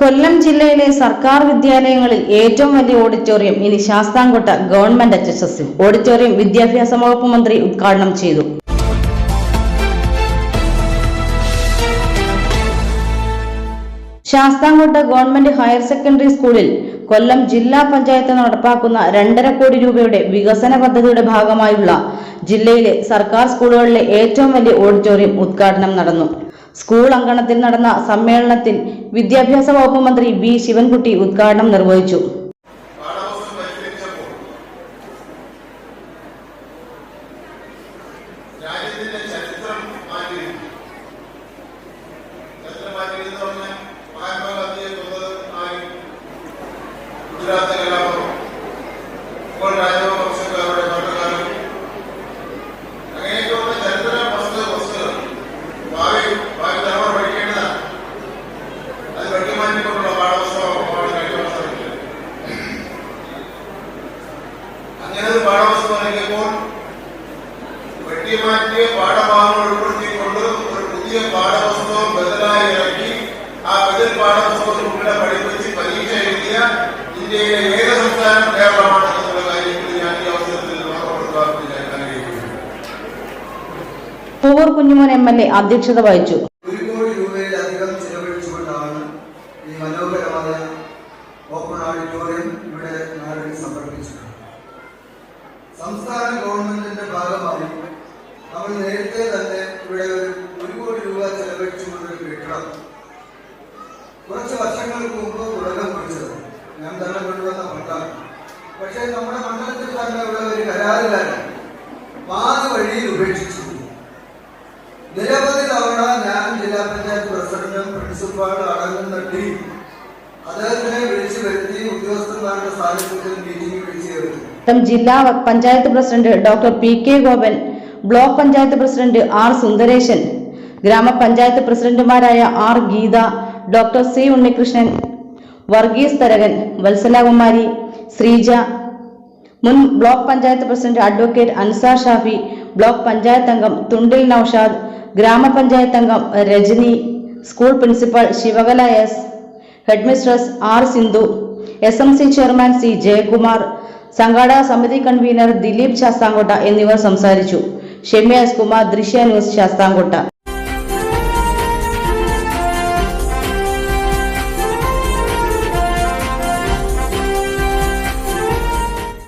കൊല്ലം ജില്ലയിലെ സർക്കാർ വിദ്യാലയങ്ങളിൽ ഏറ്റവും വലിയ ഓഡിറ്റോറിയം ഇനി Sasthamkotta government H S S auditorium വിദ്യാഭ്യാസ വകുപ്പ് മന്ത്രി ഉദ്ഘാടനം ചെയ്തു. ശാസ്താംകോട്ട ഗവൺമെന്റ് ഹയർ സെക്കൻഡറി സ്കൂളിൽ കൊല്ലം ജില്ലാ പഞ്ചായത്ത് നടപ്പാക്കുന്ന രണ്ടര കോടി രൂപയുടെ വികസന പദ്ധതിയുടെ ഭാഗമായുള്ള ജില്ലയിലെ സർക്കാർ സ്കൂളുകളിലെ ഏറ്റവും വലിയ ഓഡിറ്റോറിയം ഉദ്ഘാടനം നടന്നു. സ്കൂൾ അങ്കണത്തിൽ നടന്ന സമ്മേളനത്തിൽ വിദ്യാഭ്യാസ വകുപ്പ് മന്ത്രി വി ശിവൻകുട്ടി ഉദ്ഘാടനം നിർവഹിച്ചു. ഇറങ്ങിയപ്പോൾ വെട്ടിമാറ്റിയ പാഠഭാഗങ്ങൾ ഉൾപ്പെടുത്തിക്കൊണ്ട് ഒരു പുതിയ പാഠപുസ്തകം ബദലായി ഇറക്കി ആ ബദൽ പാഠപുസ്തകം കുട്ടികളെ പഠിപ്പിച്ച് പരീക്ഷ എഴുതിയ ഇന്ത്യയിലെ ഏക സംസ്ഥാനം കേരളമാണ് എന്നുള്ള കാര്യത്തിൽ ഞാൻ ഈ അവസരത്തിൽ Poovur Kunjumon M L A അധ്യക്ഷത വഹിച്ചു. ഒരു കോടി രൂപയിലധികം ചെലവഴിച്ചുകൊണ്ടാണ് ഈ മനോഹരമായ ഓപ്പൺ ഓഡിറ്റോറിയം ഇവിടെ നാടിന് സമർപ്പിച്ചത് സംസ്ഥാന ഗവൺമെന്റിന്റെ ഭാഗമായി നമ്മൾ നേരത്തെ തന്നെ ഇവിടെ ഒരു ഒരു കോടി രൂപ ചെലവഴിച്ചുകൊണ്ടൊരു കെട്ടിടം കുറച്ച് വർഷങ്ങൾക്ക് മുമ്പ് തുടക്കം കുറിച്ചത്. ഞാൻ തന്നെ കൊണ്ടുവന്ന ഫണ്ടാണ് പക്ഷേ നമ്മുടെ മണ്ഡലത്തിൽ തന്നെ ഉള്ള ഒരു കരാറുകാരൻ പാത വഴിയിൽ ഉപേക്ഷിച്ചു. നിരവധി തവണ ഞാൻ ജില്ലാ പഞ്ചായത്ത് പ്രസിഡന്റും പ്രിൻസിപ്പാളും ജില്ലാ panchayat president doctor P K Gopan block panchayat president R Sundaresan ഗ്രാമപഞ്ചായത്ത് പ്രസിഡന്റുമാരായ R Geetha doctor C Unnikrishnan Varghese Tharakan Vatsalakumari Sreeja മുൻ block panchayat president advocate Ansar Shafi block panchayat അംഗം തുണ്ടിൽ നൌഷാദ് ഗ്രാമപഞ്ചായത്ത് അംഗം Rajani school principal Sivakala S headmistress R Sindhu S M C chairman C Jayakumar സംഘാടക സമിതി convener Dileep Sasthamkotta എന്നിവർ സംസാരിച്ചു. Shemi S Kumar ദൃശ്യ news Sasthamkotta.